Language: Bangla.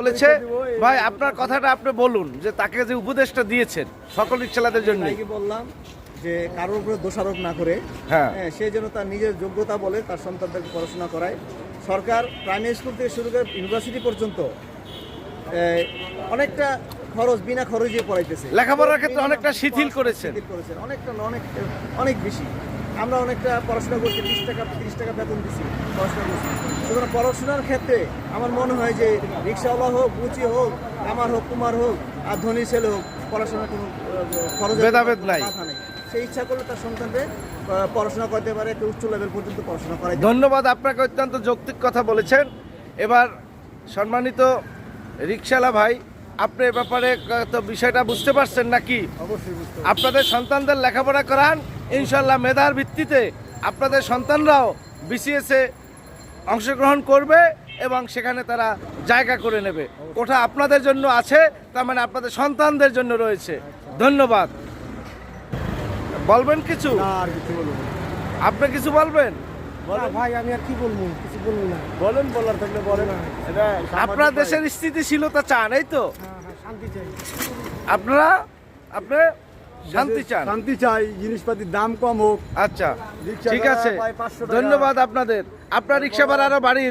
বলেছে ভাই আপনার কথাটা আপনি বলুন যে তাকে যে উপদেশটা দিয়েছেন সকল রিক্সালাদের জন্য। বললাম যে কারোর উপরে দোষারোপ না করে হ্যাঁ। হ্যাঁ, সে যেন তার নিজের যোগ্যতা বলে তার সন্তানদেরকে পড়াশোনা করায়। সরকার প্রাইমারি স্কুল থেকে শুরু করে ইউনিভার্সিটি পর্যন্ত অনেকটা খরচ বিনা খরচে পড়াইতেছে। লেখাপড়ার ক্ষেত্রে অনেকটা শিথিল করেছে অনেকটা অনেক অনেক বেশি। আমরা অনেকটা পড়াশোনা করছি বিশ টাকা তিরিশ টাকা বেতন দিচ্ছি পড়াশোনা করছি। সুতরাং পড়াশোনার ক্ষেত্রে আমার মনে হয় যে রিক্সাওয়ালা হোক বুচি হোক আমার হোক কুমার হোক আর ধনী ছেলে হোক পড়াশোনার কোনো আহ, খরচের ভেদাভেদ নাই। বাধা সে ইচ্ছা করলে তার সন্তানকে পড়াশোনা করতে পারে একটা উচ্চ লেভেল পর্যন্ত পড়াশোনা করাই ধন্যবাদ আপনাকে অত্যন্ত যৌক্তিক কথা বলেছেন। এবার সম্মানিত রিক্সালা ভাই আপনি এ ব্যাপারে তো বিষয়টা বুঝতে পারছেন নাকি? অবশ্যই আপনাদের সন্তানদের লেখাপড়া করান ইনশাল্লাহ মেধার ভিত্তিতে আপনাদের সন্তানরাও বিসিএসে অংশগ্রহণ করবে এবং সেখানে তারা জায়গা করে নেবে। ওটা আপনাদের জন্য আছে তার মানে আপনাদের সন্তানদের জন্য রয়েছে। ধন্যবাদ। বলবেন কিছু? আর কিছু বলব না। আপনি কিছু বলবেন? ভাই আমি আর কি বলব? কিছু বলব না। বলেন বলার থাকলে বলেন। আপনার দেশের স্থিতিশীলতা চান এই তো? শান্তি চাই। আপনারা আপনি? শান্তি চান শান্তি চাই জিনিসপাতির দাম কম হোক আচ্ছা ঠিক আছে প্রায় 500 টাকা। ধন্যবাদ আপনাদের আপনার রিক্সা ভাড়া আরও বাড়িয়ে।